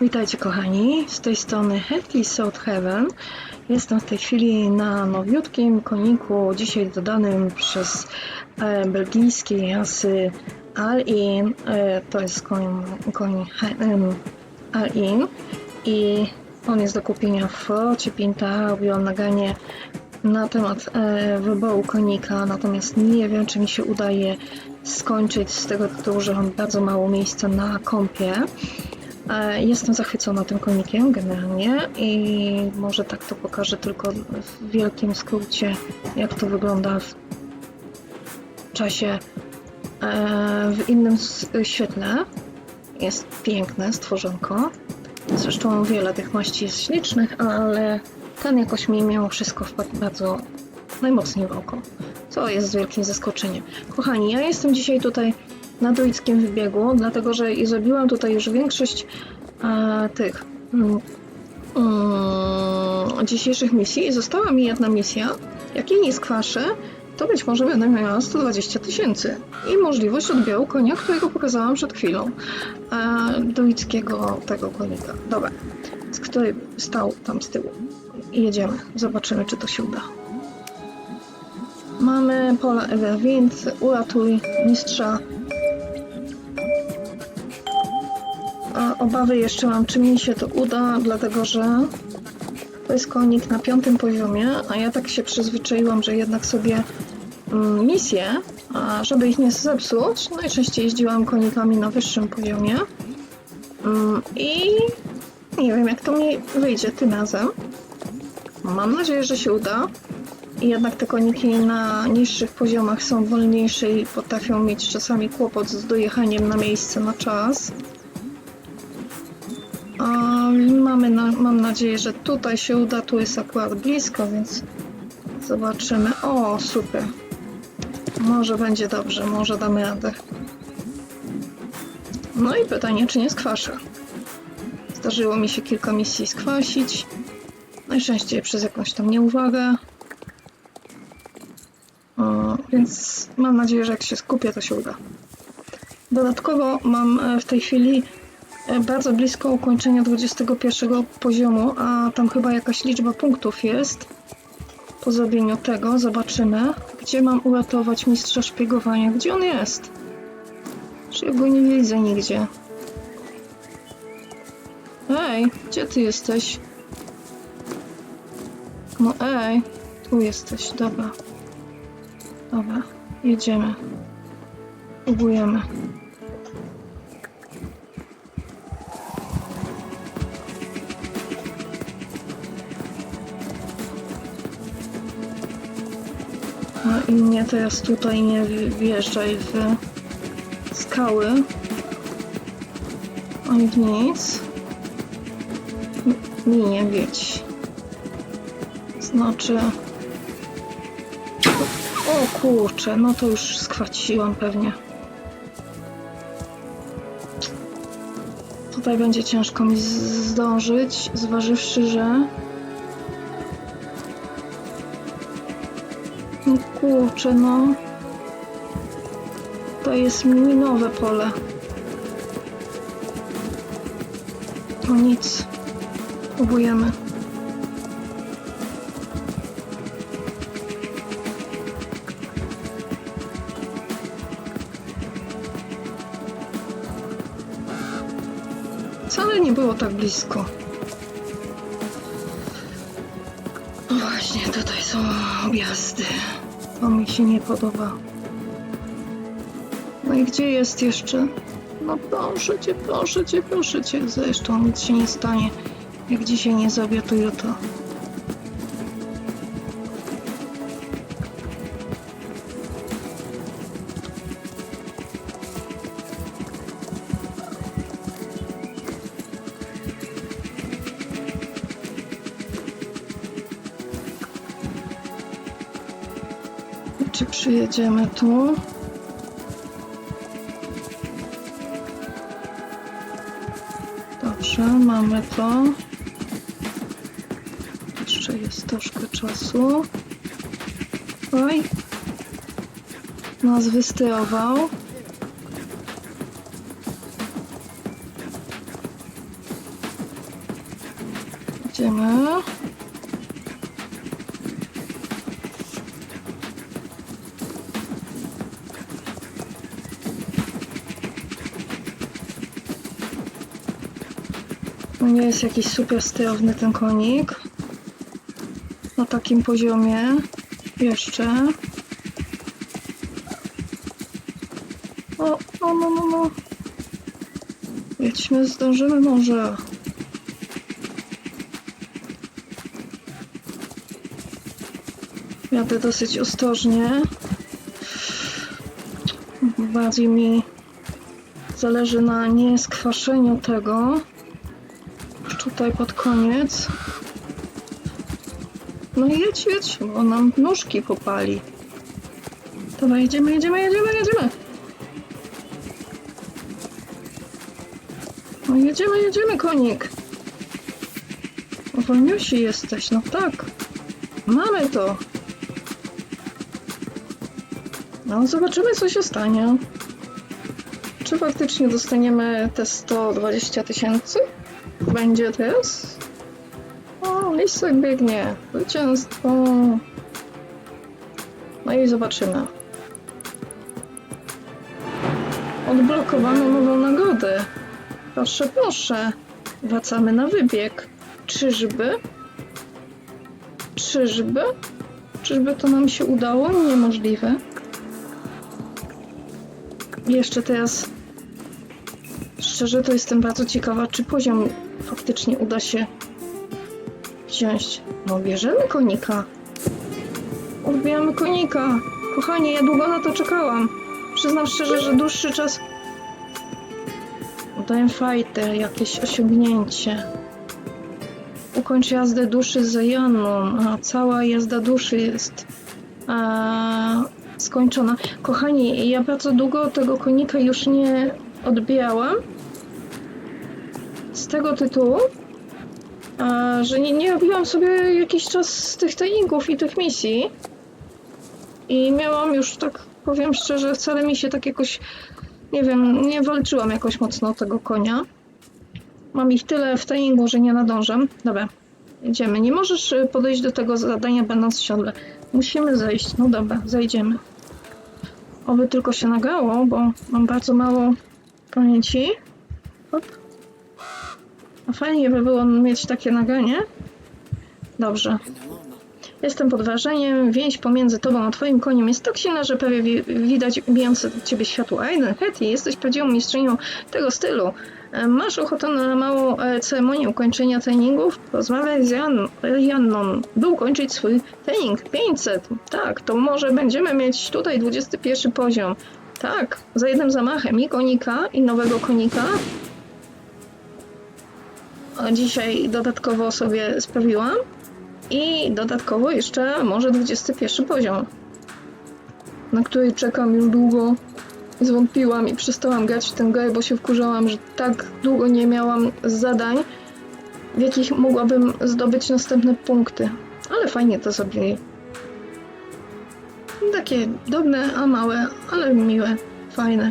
Witajcie kochani, z tej strony Hetty South Heaven. Jestem w tej chwili na nowiutkim koniku, dzisiaj dodanym przez e, belgijskiej rasy Al-In. E, to jest koń, koń em, Al-In i on jest do kupienia w flocie Pinta. Robiłam naganie na temat e, wyboru konika, natomiast nie wiem, czy mi się udaje skończyć z tego tytułu, że mam bardzo mało miejsca na kąpie. E, Jestem zachwycona tym konikiem generalnie i może tak to pokażę tylko w wielkim skrócie, jak to wygląda w czasie e, w innym świetle. Jest piękne stworzonko. Zresztą wiele tych maści jest ślicznych, ale ten jakoś mi mimo wszystko wpadł bardzo najmocniej w oko. Co jest wielkim zaskoczeniem. Kochani, ja jestem dzisiaj tutaj na druidzkim wybiegu, dlatego że i zrobiłam tutaj już większość e, tych mm, mm, dzisiejszych misji i została mi jedna misja. Jak jej nie skwaszę, to być może będę miała 120 tysięcy i możliwość odbioru konia, którego pokazałam przed chwilą. E, tego konika. Dobra, z który stał tam z tyłu. I jedziemy. Zobaczymy, czy to się uda. Mamy pola Everwind, uratuj mistrza. Obawy jeszcze mam, czy mi się to uda, dlatego że to jest konik na piątym poziomie, a ja tak się przyzwyczaiłam, że jednak sobie mm, misje, żeby ich nie zepsuć, najczęściej jeździłam konikami na wyższym poziomie. Mm, I nie wiem, jak to mi wyjdzie tym razem. Mam nadzieję, że się uda. I jednak te koniki na niższych poziomach są wolniejsze i potrafią mieć czasami kłopot z dojechaniem na miejsce na czas. Mam nadzieję, że tutaj się uda. Tu jest akurat blisko, więc zobaczymy. O, super. Może będzie dobrze, może damy radę. No i pytanie, czy nie skwaszę. Zdarzyło mi się kilka misji skwasić. Najczęściej przez jakąś tam nieuwagę. O, więc mam nadzieję, że jak się skupię, to się uda. Dodatkowo mam e, w tej chwili bardzo blisko ukończenia 21 poziomu, a tam chyba jakaś liczba punktów jest. Po zrobieniu tego zobaczymy, gdzie mam uratować mistrza szpiegowania. Gdzie on jest? Czy go nie widzę nigdzie? Ej, gdzie ty jesteś? No ej, tu jesteś, dobra. Dobra, jedziemy. Próbujemy. I mnie teraz tutaj nie wjeżdżaj w skały. Ani w nic. Nie wiedź. Znaczy... O kurczę, no to już skwaciłam pewnie. Tutaj będzie ciężko mi zdążyć, zważywszy, że... kurczę, no... To jest minowe pole. No nic. Próbujemy. Wcale nie było tak blisko. Właśnie, tutaj są objazdy. To mi się nie podoba. No i gdzie jest jeszcze? No proszę cię, proszę cię, proszę cię. Zresztą nic się nie stanie. Jak dzisiaj nie zrobię, to jutro. Przyjedziemy tu? Dobrze, mamy to. Jeszcze jest troszkę czasu. Oj. Nas wystyrował. Jest jakiś super sterowny ten konik. Na takim poziomie. Jeszcze. O, no, no, no, no. Jedźmy, zdążymy może. Jadę dosyć ostrożnie. Bardziej mi zależy na nieskwaszeniu tego. Tutaj pod koniec. No jedź, jedź, bo nam nóżki popali. Dobra, jedziemy, jedziemy, jedziemy, jedziemy. No jedziemy, jedziemy, konik. Wolniusi jesteś, no tak. Mamy to. No, zobaczymy, co się stanie. Czy faktycznie dostaniemy te 120 tysięcy? Będzie teraz? O, lisek biegnie. Zwycięstwo. No i zobaczymy. Odblokowano nową nagrodę. Proszę, proszę. Wracamy na wybieg. Czyżby? Czyżby? Czyżby to nam się udało? Niemożliwe. Jeszcze teraz. Szczerze to jestem bardzo ciekawa, czy poziom faktycznie uda się wziąć. No bierzemy konika. Odbijamy konika. Kochanie, ja długo na to czekałam. Przyznam szczerze, że dłuższy czas. Daję fajtę, jakieś osiągnięcie. Ukończ jazdę duszy za Janną, a cała jazda duszy jest a, skończona. Kochani, ja bardzo długo tego konika już nie odbijałam. Z tego tytułu, że nie, nie robiłam sobie jakiś czas z tych treningów i tych misji. I miałam już, tak powiem szczerze, wcale mi się tak jakoś, nie wiem, nie walczyłam jakoś mocno o tego konia. Mam ich tyle w treningu, że nie nadążam. Dobra, idziemy. Nie możesz y, podejść do tego zadania będąc w siodle. Musimy zejść. No dobra, zejdziemy. Oby tylko się nagrało, bo mam bardzo mało pamięci. Hop. A fajnie by było mieć takie nagranie. Dobrze. Jestem pod wrażeniem. Więź pomiędzy tobą a twoim koniem jest tak silna, że prawie wi- widać bijące ciebie światło. Aiden, Hetty, jesteś prawdziwą mistrzynią tego stylu. E, Masz ochotę na małą e, ceremonię ukończenia treningów? Porozmawiaj z Jan Janną, by ukończyć swój trening. 500. Tak, to może będziemy mieć tutaj 21 poziom. Tak, za jednym zamachem i konika, i nowego konika. Dzisiaj dodatkowo sobie sprawiłam. I dodatkowo jeszcze może 21 poziom, na który czekam już długo. Zwątpiłam i przestałam grać w tę grę, bo się wkurzałam, że tak długo nie miałam zadań, w jakich mogłabym zdobyć następne punkty. Ale fajnie to zrobili. Takie drobne, a małe, ale miłe, fajne.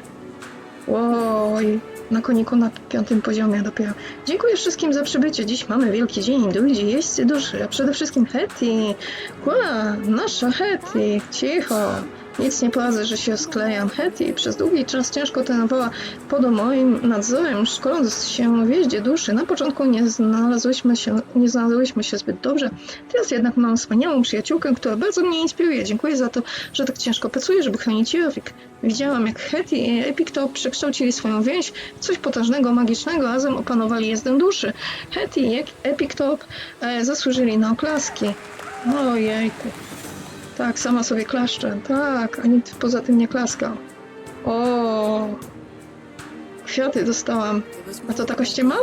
Oj, na koniku na piątym poziomie dopiero. Dziękuję wszystkim za przybycie. Dziś mamy wielki dzień. Ludzie, jeźdźcy duszy, a przede wszystkim Hetty. Ła, nasza Hetty. Cicho. Nic nie poradzę, że się sklejam. Hetty przez długi czas ciężko trenowała pod moim nadzorem, szkoląc się w jeździe duszy. Na początku nie znalazłyśmy się, nie znalazłyśmy się zbyt dobrze. Teraz jednak mam wspaniałą przyjaciółkę, która bardzo mnie inspiruje. Dziękuję za to, że tak ciężko pracuje, żeby chronić Jorvik. Widziałam, jak Hetty i Epictop przekształcili swoją więź w coś potężnego, magicznego, razem opanowali jezdę duszy. Hetty i Epictop e, zasłużyli na oklaski. Ojejku. Tak, sama sobie klaszczę. Tak, a nikt poza tym nie klaskał. O, kwiaty dostałam. A to takoście ma?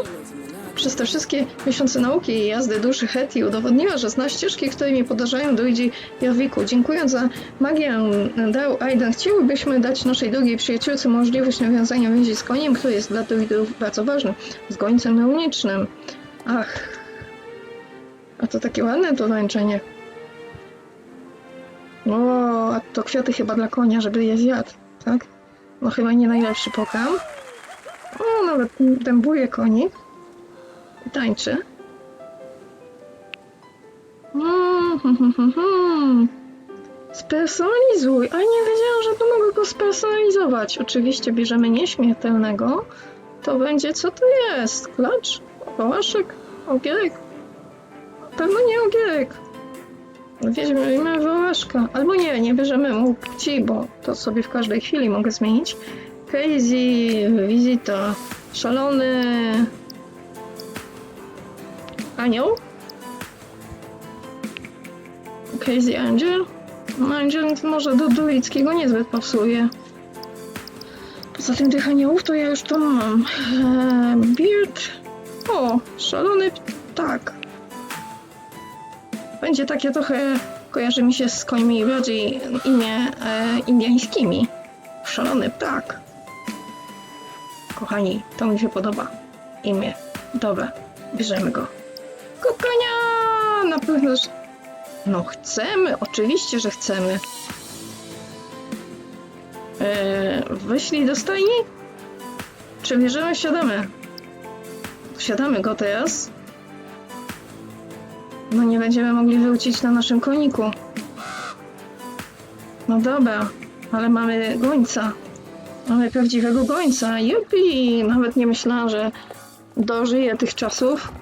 Przez te wszystkie miesiące nauki i jazdy duszy Hetty udowodniła, że zna ścieżki, którymi podążają druidzi Jorwiku. Dziękując za magię dał Aiden, chcielibyśmy dać naszej drugiej przyjaciółce możliwość nawiązania więzi z koniem, który jest dla druidów bardzo ważny. Z gońcem neunicznym. Ach. A to takie ładne to wręczenie. O, a to kwiaty chyba dla konia, żeby je zjadł, tak? No chyba nie najlepszy pokarm. O, nawet dębuje konik. I tańczy. Mm, hmm, hmm, hmm, hmm. Spersonalizuj, a nie wiedziałam, że tu mogę go spersonalizować. Oczywiście bierzemy nieśmiertelnego. To będzie, co to jest? Klacz? Kołaszek? Ogierek? Pewno nie ogierek. Weźmiemy wołaszka. Albo nie, nie bierzemy mu płci, bo to sobie w każdej chwili mogę zmienić. Crazy, wizyta, szalony... Anioł? Crazy Angel? Angel może do druickiego niezbyt pasuje. Poza tym tych aniołów to ja już to mam. Eee, Beard. O, szalony ptak. Będzie takie trochę, kojarzy mi się z końmi bardziej imię e, indiańskimi. Szalony ptak. Kochani, to mi się podoba. Imię. Dobra, bierzemy go. Kokonia! Na pewno, że... No chcemy, oczywiście, że chcemy. Eee, wyślij do stajni? Czy bierzemy, wsiadamy? Wsiadamy go teraz. No nie będziemy mogli wrócić na naszym koniku. No dobra, ale mamy gońca. Mamy prawdziwego gońca. Jupi! Nawet nie myślałam, że dożyję tych czasów.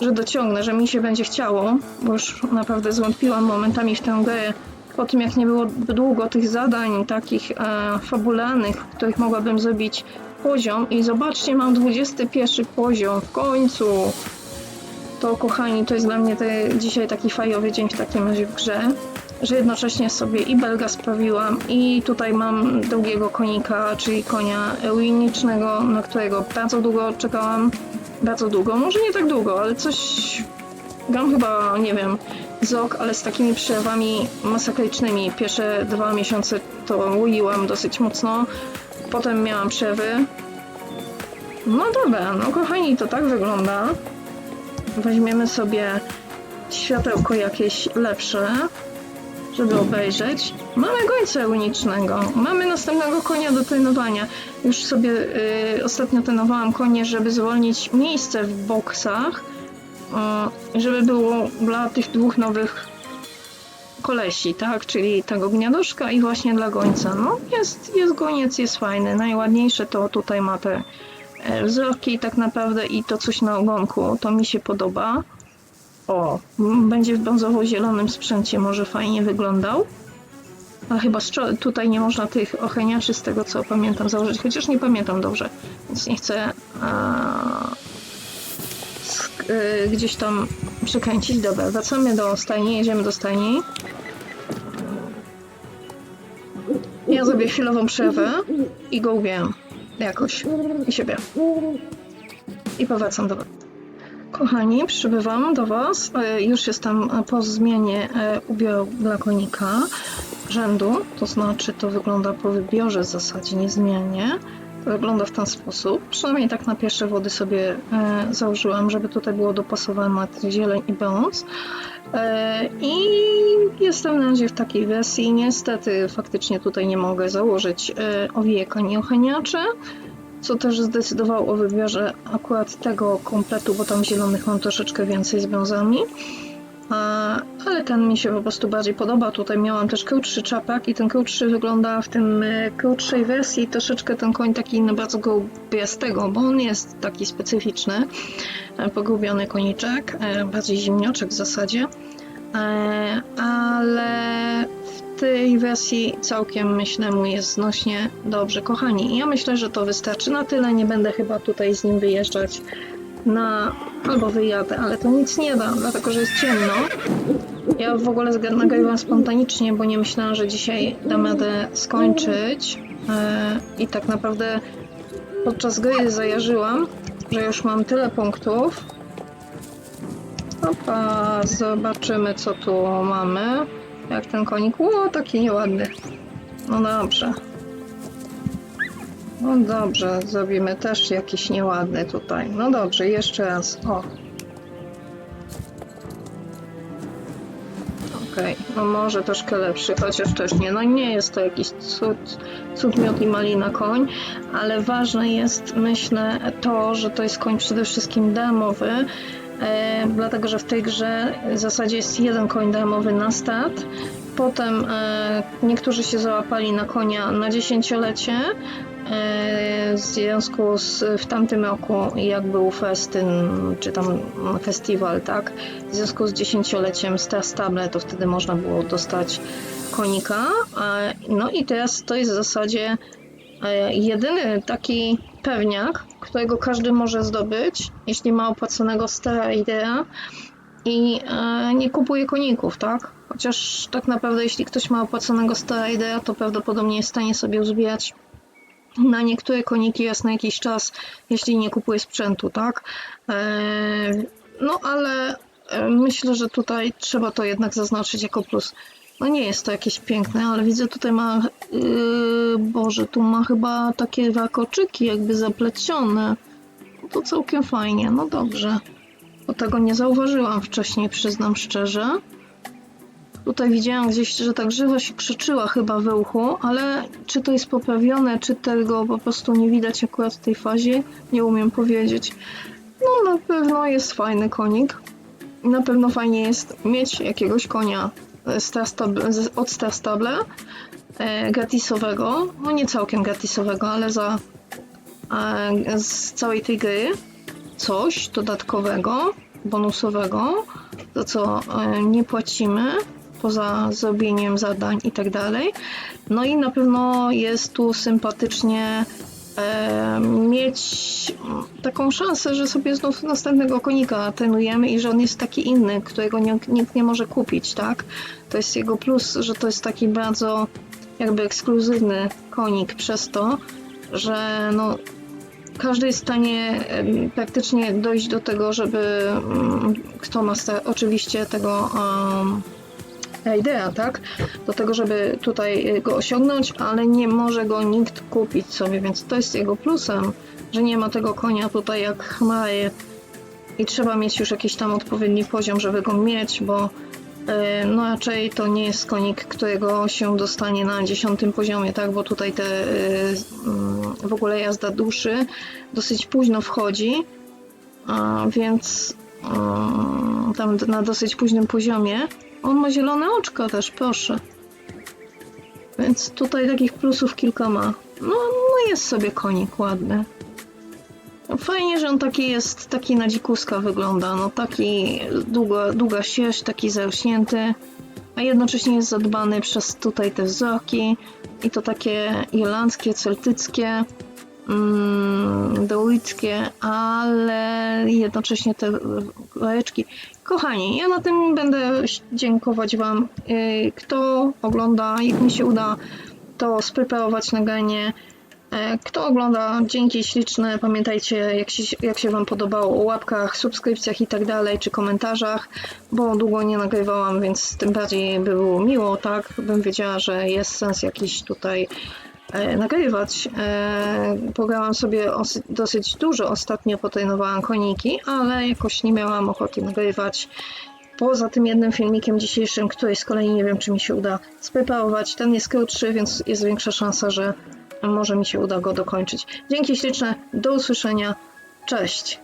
Że dociągnę, że mi się będzie chciało, bo już naprawdę zwątpiłam momentami w tę grę. Po tym jak nie było długo tych zadań takich e, fabularnych, w których mogłabym zrobić poziom i zobaczcie, mam 21 poziom w końcu. To kochani, to jest dla mnie te, dzisiaj taki fajowy dzień w takim razie w grze, że jednocześnie sobie i belga sprawiłam i tutaj mam drugiego konika, czyli konia eugenicznego, na którego bardzo długo czekałam. Bardzo długo, może nie tak długo, ale coś... Gram chyba, nie wiem, z rok, ale z takimi przerwami masakrycznymi. Pierwsze dwa miesiące to łuiłam dosyć mocno, potem miałam przerwy. No dobra, no kochani, to tak wygląda. Weźmiemy sobie światełko jakieś lepsze, żeby obejrzeć. Mamy gońca unicznego, mamy następnego konia do trenowania. Już sobie y, ostatnio trenowałam konie, żeby zwolnić miejsce w boksach, y, żeby było dla tych dwóch nowych kolesi, tak? Czyli tego gniadoszka i właśnie dla gońca. No, jest, jest goniec, jest fajny. Najładniejsze to tutaj ma te e, wzorki tak naprawdę i to coś na ogonku. To mi się podoba. O, będzie w brązowo-zielonym sprzęcie, może fajnie wyglądał. A chyba tutaj nie można tych ocheniaczy z tego co pamiętam założyć, chociaż nie pamiętam dobrze, więc nie chcę a, y, gdzieś tam przekręcić. Dobra, wracamy do stajni, jedziemy do stajni. Ja zrobię chwilową przerwę i go ubieram jakoś i siebie. I powracam do was. Kochani, przybywam do Was. E, Już jestem e, po zmianie e, ubioru dla konika rzędu, to znaczy to wygląda po wybiorze w zasadzie, nie zmianie. To wygląda w ten sposób. Przynajmniej tak na pierwsze wody sobie e, założyłam, żeby tutaj było dopasowane zieleń i brąz. E, I jestem na razie w takiej wersji. Niestety faktycznie tutaj nie mogę założyć e, owijek ani ocheniaczy co też zdecydowało o wybiorze akurat tego kompletu, bo tam zielonych mam troszeczkę więcej z brązami. Ale ten mi się po prostu bardziej podoba. Tutaj miałam też krótszy czapak i ten krótszy wygląda w tym e, krótszej wersji troszeczkę ten koń taki inny, bardzo grubiastego, bo on jest taki specyficzny, e, pogrubiony koniczek, e, bardziej zimnioczek w zasadzie. Ale w tej wersji całkiem myślę mu jest znośnie dobrze. Kochani, ja myślę, że to wystarczy na tyle. Nie będę chyba tutaj z nim wyjeżdżać na albo wyjadę, ale to nic nie da, dlatego że jest ciemno. Ja w ogóle nagrywam spontanicznie, bo nie myślałam, że dzisiaj dam radę skończyć. E, I tak naprawdę podczas gry zajarzyłam, że już mam tyle punktów. Opa, zobaczymy co tu mamy. Jak ten konik. O, taki nieładny. No dobrze. No dobrze, zrobimy też jakiś nieładny tutaj. No dobrze, jeszcze raz. O. Okej, no może troszkę lepszy, chociaż też nie. No nie jest to jakiś cud, cud miód i malina koń, ale ważne jest, myślę, to, że to jest koń przede wszystkim damowy, e, dlatego że w tej grze w zasadzie jest jeden koń darmowy na start. Potem e, niektórzy się załapali na konia na dziesięciolecie. E, w związku z w tamtym roku, jak był festyn, czy tam festiwal, tak? W związku z dziesięcioleciem Star Stable, to wtedy można było dostać konika. No i teraz to jest w zasadzie e, jedyny taki pewniak, którego każdy może zdobyć, jeśli ma opłaconego Stara Idea i e, nie kupuje koników, tak? Chociaż tak naprawdę, jeśli ktoś ma opłaconego Stara Idea, to prawdopodobnie jest w stanie sobie uzbierać na niektóre koniki raz na jakiś czas, jeśli nie kupuje sprzętu, tak? E, no ale e, myślę, że tutaj trzeba to jednak zaznaczyć jako plus. No nie jest to jakieś piękne, ale widzę tutaj ma, yy, Boże, tu ma chyba takie warkoczyki jakby zaplecione. No to całkiem fajnie, no dobrze. Bo tego nie zauważyłam wcześniej, przyznam szczerze. Tutaj widziałam gdzieś, że ta się krzyczyła chyba we uchu, ale czy to jest poprawione, czy tego po prostu nie widać akurat w tej fazie, nie umiem powiedzieć. No na pewno jest fajny konik. Na pewno fajnie jest mieć jakiegoś konia od Star Stable e, gratisowego, no nie całkiem gratisowego, ale za e, z całej tej gry coś dodatkowego, bonusowego, za co e, nie płacimy poza zrobieniem zadań i tak dalej. No i na pewno jest tu sympatycznie e, mieć taką szansę, że sobie znów następnego konika trenujemy i że on jest taki inny, którego nikt nie może kupić, tak? To jest jego plus, że to jest taki bardzo jakby ekskluzywny konik przez to, że no każdy jest w stanie praktycznie dojść do tego, żeby mm, kto ma oczywiście tego um, idea, tak? Do tego, żeby tutaj go osiągnąć, ale nie może go nikt kupić sobie, więc to jest jego plusem, że nie ma tego konia tutaj jak chmary i trzeba mieć już jakiś tam odpowiedni poziom, żeby go mieć, bo e, no raczej to nie jest konik, którego się dostanie na dziesiątym poziomie, tak? Bo tutaj te e, mm, w ogóle jazda duszy dosyć późno wchodzi, więc mm, tam na dosyć późnym poziomie. On ma zielone oczka też, proszę. Więc tutaj takich plusów kilka ma. No, no jest sobie konik ładny. No Fajnie, że on taki jest, taki na dzikuska wygląda, no taki długa, długa sierść, taki zarośnięty, a jednocześnie jest zadbany przez tutaj te wzorki i to takie irlandzkie, celtyckie, mm, druickie, ale jednocześnie te lajeczki. Kochani, ja na tym będę dziękować Wam. Kto ogląda, jak mi się uda to spreparować nagranie, E, Kto ogląda, dzięki śliczne. Pamiętajcie, jak się, jak się Wam podobało, o łapkach, subskrypcjach i tak dalej, czy komentarzach, bo długo nie nagrywałam, więc tym bardziej by było miło, tak? Bym wiedziała, że jest sens jakiś tutaj nagrywać. E, pograłam sobie os- dosyć dużo ostatnio, potrenowałam koniki, ale jakoś nie miałam ochoty nagrywać. Poza tym jednym filmikiem dzisiejszym, który z kolei nie wiem, czy mi się uda spreparować. Ten jest krótszy, więc jest większa szansa, że może mi się uda go dokończyć. Dzięki śliczne, do usłyszenia, cześć!